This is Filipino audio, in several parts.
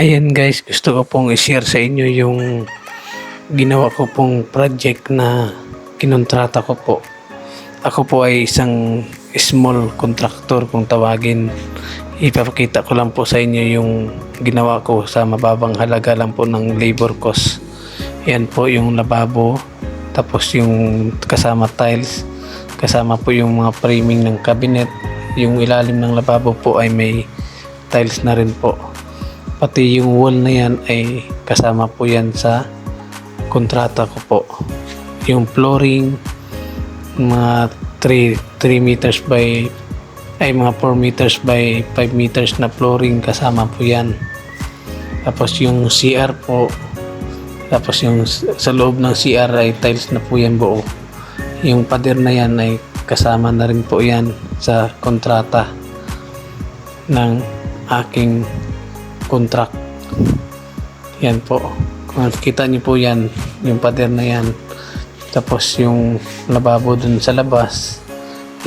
Ayan guys, gusto ko pong i-share sa inyo yung ginawa ko pong project na kinontrata ko po. Ako po ay isang small contractor kung tawagin. Ipapakita ko lang po sa inyo yung ginawa ko sa mababang halaga lang po ng labor cost. Yan po yung lababo, tapos yung kasama tiles, kasama po yung mga framing ng cabinet. Yung ilalim ng lababo po ay may tiles na rin po. Pati yung wall na yan ay kasama po yan sa kontrata ko po. Yung flooring, mga 3, 3 meters by ay mga 4 meters by 5 meters na flooring kasama po yan. Tapos yung CR po, tapos yung sa loob ng CR ay tiles na po yan buo. Yung pader na yan ay kasama na rin po yan sa kontrata ng aking contract. Yan po. Kung nakikita niyo po yan, yung pader na yan. Tapos yung lababo dun sa labas,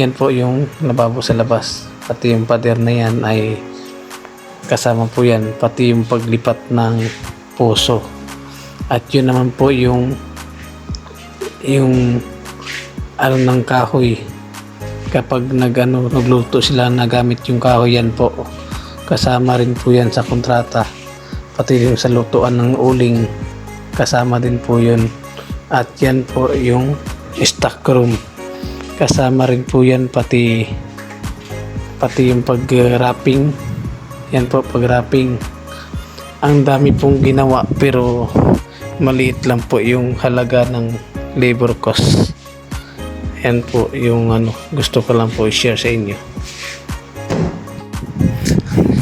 yan po yung lababo sa labas. Pati yung pader na yan ay kasama po yan. Pati yung paglipat ng puso. At yun naman po yung yung ano ng kahoy kapag nagano nagluto sila nagamit yung kahoy yan po kasama rin po yan sa kontrata pati yung sa lutuan ng uling. Kasama din po yun. At yan po yung stock room. Kasama rin po yan pati pati yung pag wrapping yan po pag wrapping ang dami pong ginawa pero maliit lang po yung halaga ng labor cost. Yan po yung ano gusto ko lang po i-share sa inyo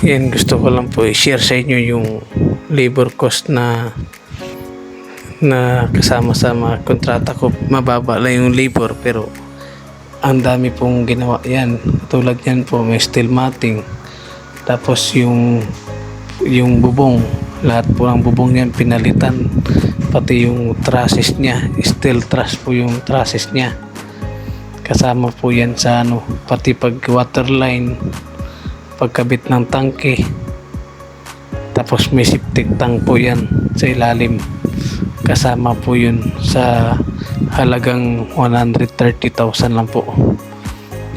yan gusto ko lang po i-share sa inyo yung labor cost na na kasama sa mga kontrata ko mababa lang yung labor pero ang dami pong ginawa yan. Tulad yan po may steel matting tapos yung yung bubong. Lahat po ng bubong yan pinalitan. Pati yung trusses niya steel truss po yung trusses niya. Kasama po yan sa ano pati pag water line pagkabit ng tangke. Tapos may septic tank po yan sa ilalim. Kasama po yun sa halagang 130,000 lang po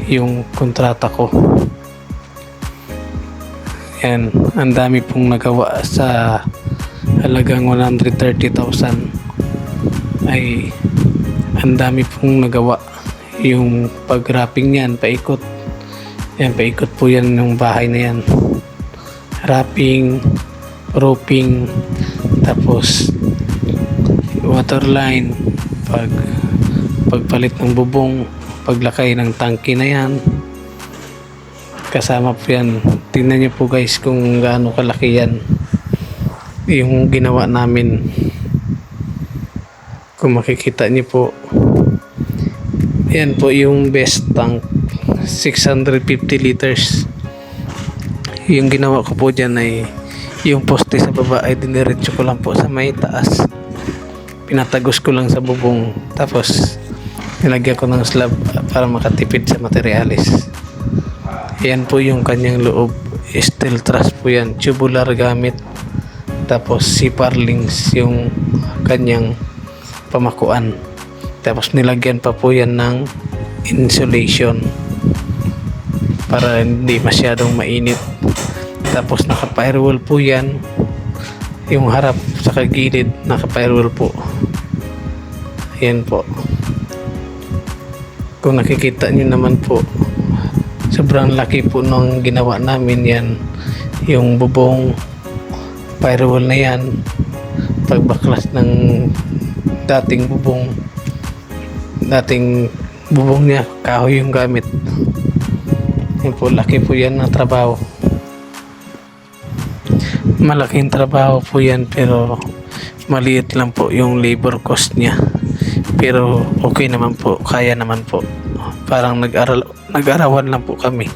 yung kontrata ko. Yan ang dami pong nagawa sa halagang 130,000 ay ang dami pong nagawa yung pag wrapping niyan paikot yan paikot po yan ng bahay na yan. Wrapping roofing tapos water line pag pagpalit ng bubong paglakay ng tangke na yan. Kasama po yan. Tingnan niyo po guys kung gaano kalaki yan. Yung ginawa namin. Kung makikita niyo po. Yan po yung best tank 650 liters. Yung ginawa ko po dyan ay yung poste sa baba ay diniretso ko lang po sa may taas. Pinatagos ko lang sa bubong. Tapos nilagyan ko ng slab para makatipid sa materialis. Yan po yung kanyang loob. Steel truss po yan. Tubular gamit. Tapos siparlings yung kanyang pamakuan. Tapos nilagyan pa po yan ng insulation para hindi masyadong mainit. Tapos naka firewall po yan. Yung harap sa kagilid naka firewall po. Yan po. Kung nakikita nyo naman po sobrang laki po nung ginawa namin yan. Yung bubong firewall na yan. Pagbaklas ng dating bubong dating bubong niya kahoy yung gamit yan po laki po yan na trabaho. Malaking trabaho po yan pero maliit lang po yung labor cost niya. Pero okay naman po kaya naman po. Parang nag-aral nag-arawan lang po kami.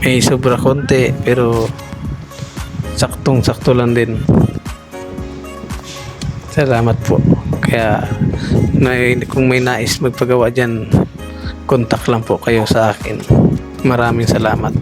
May sobra konti pero saktong sakto lang din. Salamat po. Kaya na, kung may nais magpagawa dyan contact lang po kayo sa akin. Maraming salamat